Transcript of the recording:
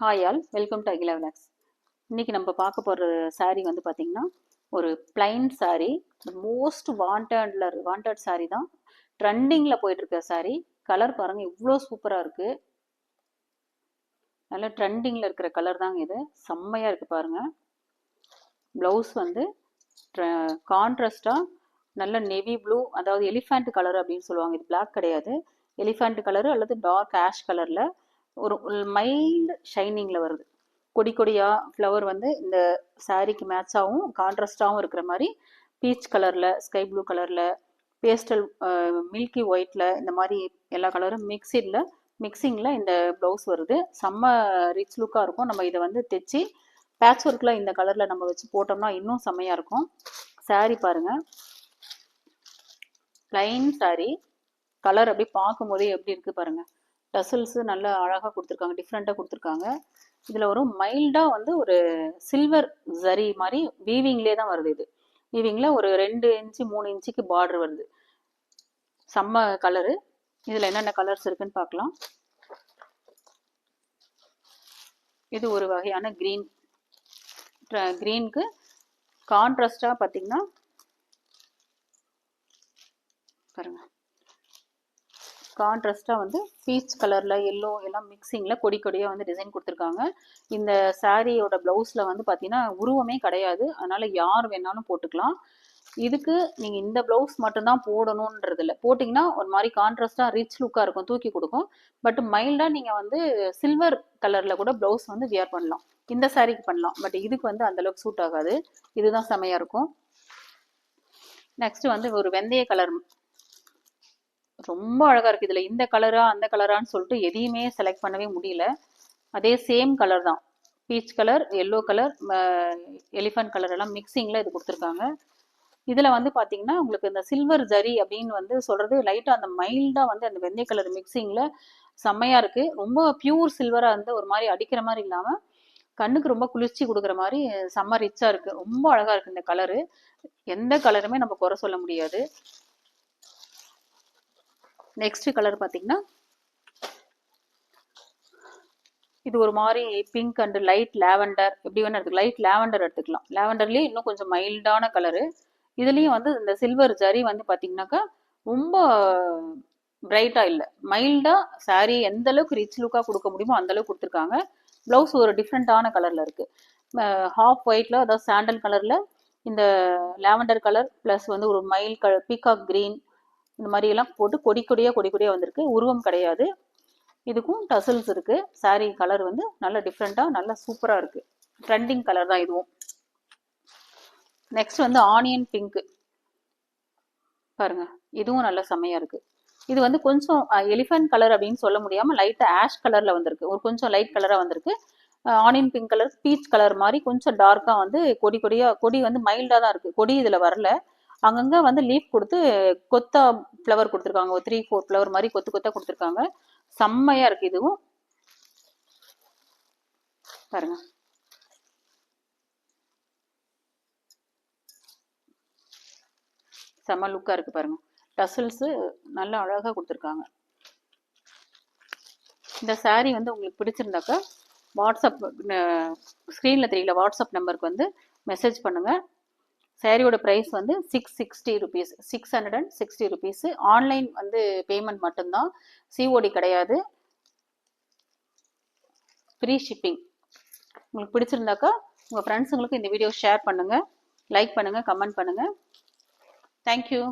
Hi all welcome to Akila vlogs இன்றைக்கி நம்ம பார்க்க போகிற saree வந்து பார்த்திங்கன்னா ஒரு பிளைன் சாரீ மோஸ்ட் வாண்டட்ல வாண்டட் saree தான். ட்ரெண்டிங்கில் போயிட்டுருக்க இருக்க கலர் பாருங்கள் இவ்வளோ சூப்பராக இருக்குது நல்ல ட்ரெண்டிங்கில் இருக்கிற கலர் தாங்க இது. செம்மையாக இருக்குது பாருங்கள் ப்ளவுஸ் வந்து கான்ட்ராஸ்டாக நல்ல நெவி ப்ளூ அதாவது எலிஃபேண்ட் கலர் அப்படின்னு சொல்லுவாங்க. இது பிளாக் கிடையாது. எலிஃபேண்ட் கலரு அல்லது டார்க் ஆஷ் கலரில் ஒரு மைல்டு ஷைனிங்கில் வருது. கொடி கொடியாக ஃப்ளவர் வந்து இந்த சாரீக்கு மேட்சாகவும் கான்ட்ராஸ்டாகவும் இருக்கிற மாதிரி பீச் கலரில் ஸ்கை ப்ளூ கலரில் பேஸ்டல் மில்கி ஒயிட்டில் இந்த மாதிரி எல்லா கலரும் மிக்சிடில் மிக்சிங்கில் இந்த ப்ளவுஸ் வருது. செம்ம ரிச் லுக்காக இருக்கும். நம்ம இதை வந்து தைச்சி பேட்ச் ஒர்க்கில் இந்த கலரில் நம்ம வச்சு போட்டோம்னா இன்னும் செம்மையாக இருக்கும். saree பாருங்கள் ப்ளைன் saree. கலர் அப்படி பார்க்கும்போதே எப்படி இருக்குது பாருங்கள் டசல்ஸு நல்லா அழகாக கொடுத்துருக்காங்க டிஃப்ரெண்ட்டாக கொடுத்துருக்காங்க. இதில் ஒரு மைல்டாக வந்து ஒரு சில்வர் ஜரி மாதிரி வீவிங்லேயே தான் வருது இது. வீவிங்கில் ஒரு ரெண்டு இன்ச்சு மூணு இன்ச்சுக்கு பார்டர் வருது. செம்ம கலரு இதில் என்னென்ன கலர்ஸ் இருக்குன்னு பார்க்கலாம் இது ஒரு வகையான க்ரீன் க்ரீனுக்கு கான்ட்ராஸ்டாக பார்த்தீங்கன்னா பாருங்கள் கான்ட்ராஸ்டாக வந்து பீச் கலரில் எல்லோ எல்லாம் மிக்சிங்கில் கொடி கொடியாக வந்து டிசைன் கொடுத்துருக்காங்க. இந்த சாரியோட ப்ளவுஸில் வந்து பார்த்தீங்கன்னா உருவமே கிடையாது. அதனால் யார் வேணாலும் போட்டுக்கலாம். இதுக்கு நீங்கள் இந்த ப்ளவுஸ் மட்டும்தான் போடணுன்றது இல்லை போட்டிங்கன்னா ஒரு மாதிரி கான்ட்ராஸ்டாக ரிச் லுக்காக இருக்கும் தூக்கி கொடுக்கும். பட் மைல்டாக நீங்கள் வந்து சில்வர் கலரில் கூட ப்ளவுஸ் வந்து வியர் பண்ணலாம். இந்த சாரீக்கு பண்ணலாம். பட் இதுக்கு வந்து அந்தளவுக்கு சூட் ஆகாது. இதுதான் செமையாக இருக்கும். நெக்ஸ்ட் வந்து ஒரு வெந்தய கலர் ரொம்ப அழகாக இருக்குது இதில். இந்த கலரா அந்த கலரான்னு சொல்லிட்டு எதையுமே செலக்ட் பண்ணவே முடியல. அதே சேம் கலர் தான். Peach colour yellow colour elephant colour எல்லாம் மிக்சிங்கில் இது கொடுத்துருக்காங்க. இதில் வந்து பார்த்தீங்கன்னா உங்களுக்கு இந்த சில்வர் ஜரி அப்படின்னு வந்து சொல்கிறது லைட்டாக அந்த மைல்டாக வந்து அந்த வெந்தய கலர் மிக்சிங்கில் செம்மையாக இருக்குது ரொம்ப பியூர் சில்வராக இருந்து ஒரு மாதிரி அடிக்கிற மாதிரி இல்லாமல் கண்ணுக்கு ரொம்ப குளிர்ச்சி கொடுக்குற மாதிரி செம்ம ரிச்சாக இருக்குது ரொம்ப அழகாக இருக்குது இந்த கலரு எந்த கலருமே நம்ம குறை சொல்ல முடியாது. நெக்ஸ்ட் கலர் பார்த்தீங்கன்னா இது ஒரு மாதிரி பிங்க் அண்ட் லைட் லாவெண்டர் எப்படி வேணா எடுத்துக்கலாம். லைட் லாவெண்டர் எடுத்துக்கலாம். லாவெண்டர்லேயே இன்னும் கொஞ்சம் மைல்டான கலரு இதுலேயும் வந்து இந்த சில்வர் ஜரி வந்து பார்த்தீங்கன்னாக்கா ரொம்ப பிரைட்டாக இல்லை. மைல்டாக சாரீ எந்த அளவுக்கு ரிச் லுக்காக கொடுக்க முடியுமோ அந்த அளவுக்கு கொடுத்துருக்காங்க. ப்ளவுஸ் ஒரு டிஃப்ரெண்ட்டான கலரில் இருக்குது ஹாஃப் ஒயிட்டில் அதாவது சாண்டல் கலரில் இந்த லாவெண்டர் கலர் ப்ளஸ் வந்து ஒரு மைல் கலர் பீகாக் க்ரீன் இந்த மாதிரி எல்லாம் போட்டு கொடி கொடியாக கொடி கொடியாக வந்திருக்கு. உருவம் கிடையாது. இதுக்கும் டசல்ஸ் இருக்கு. சாரீ கலர் வந்து நல்ல டிஃப்ரெண்ட்டாக நல்லா சூப்பராக இருக்கு. ட்ரெண்டிங் கலர் தான் இதுவும். நெக்ஸ்ட் வந்து ஆனியன் பிங்க் பாருங்க இதுவும் நல்ல செம்மையாக இருக்கு. இது வந்து கொஞ்சம் எலிஃபண்ட் கலர் அப்படின்னு சொல்ல முடியாம லைட்டா ஆஷ் கலர்ல வந்திருக்கு. ஒரு கொஞ்சம் லைட் கலரா வந்திருக்கு. Onion pink colour peach colour மாதிரி கொஞ்சம் டார்க்கா வந்து கொடி கொடியா கொடி வந்து மைல்டா தான் இருக்கு. கொடி இதுல வரல. அங்கங்க வந்து லீஃப் கொடுத்து கொத்தா ஃப்ளவர் கொடுத்துருக்காங்க. ஒரு த்ரீ ஃபோர் ஃப்ளவர் மாதிரி கொத்து கொத்தா கொடுத்துருக்காங்க. செம்மையா இருக்கு இதுவும். பாருங்க. செம்ம லுக்கா இருக்கு பாருங்க. டசல்ஸு நல்லா அழகா கொடுத்துருக்காங்க. இந்த சாரீ வந்து உங்களுக்கு பிடிச்சிருந்தாக்கா வாட்ஸ்அப் ஸ்க்ரீனில் தெரியல வாட்ஸ்அப் நம்பருக்கு வந்து மெசேஜ் பண்ணுங்கள் சாரியோட ப்ரைஸ் வந்து six sixty rupees six hundred and sixty rupees online வந்து பேமெண்ட் மட்டும்தான். சிஓடி கிடையாது. ஃப்ரீ ஷிப்பிங் உங்களுக்கு பிடிச்சிருந்தாக்கா உங்கள் ஃப்ரெண்ட்ஸுங்களுக்கு இந்த வீடியோ ஷேர் பண்ணுங்கள் லைக் பண்ணுங்கள் கமெண்ட் பண்ணுங்கள் தேங்க்யூ